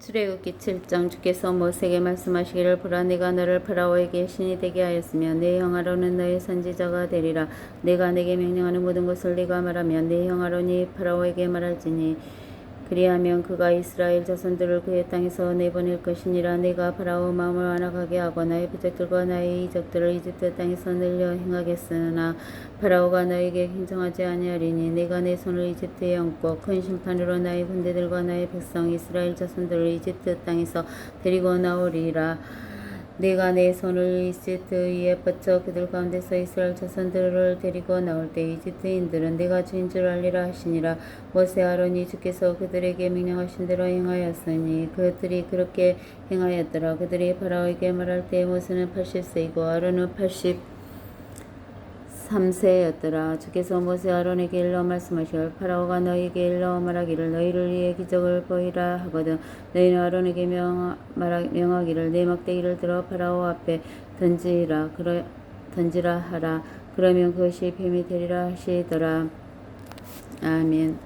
출애굽기 7장 주께서 모세에게 말씀하시기를 보라 내가 너를 파라오에게 신이 되게 하였으며 내 형아로는 너의 선지자가 되리라. 내가 내게 명령하는 모든 것을 네가 말하면 내 형아로니 파라오에게 말할지니 그리하면 그가 이스라엘 자손들을 그의 땅에서 내보낼 것이니라. 내가 파라오 마음을 완악하게 하고 나의 부족들과 나의 이적들을 이집트 땅에서 늘려 행하겠으나 파라오가 너에게 행정하지 아니하리니 내가 내 손을 이집트에 얹고 큰 심판으로 나의 군대들과 나의 백성 이스라엘 자손들을 이집트 땅에서 데리고 나오리라 내가 내 손을 이집트 위에 뻗쳐 그들 가운데서 이스라엘 자손들을 데리고 나올 때 이집트인들은 내가 주인 줄 알리라 하시니라. 모세 아론이 주께서 그들에게 명령하신 대로 행하였으니 그들이 그렇게 행하였더라. 그들이 파라오에게 말할 때 모세는 80세이고 아론은 80 3세였더라. 주께서 모세 아론에게 일러 말씀하시길 파라오가 너희에게 일러 말하기를 너희를 위해 기적을 보이라 하거든 너희는 아론에게 명, 말하, 명하기를 내 막대기를 들어 파라오 앞에 던지라 그러, 던지라 하라 그러면 그것이 뱀이 되리라 하시더라. 아멘.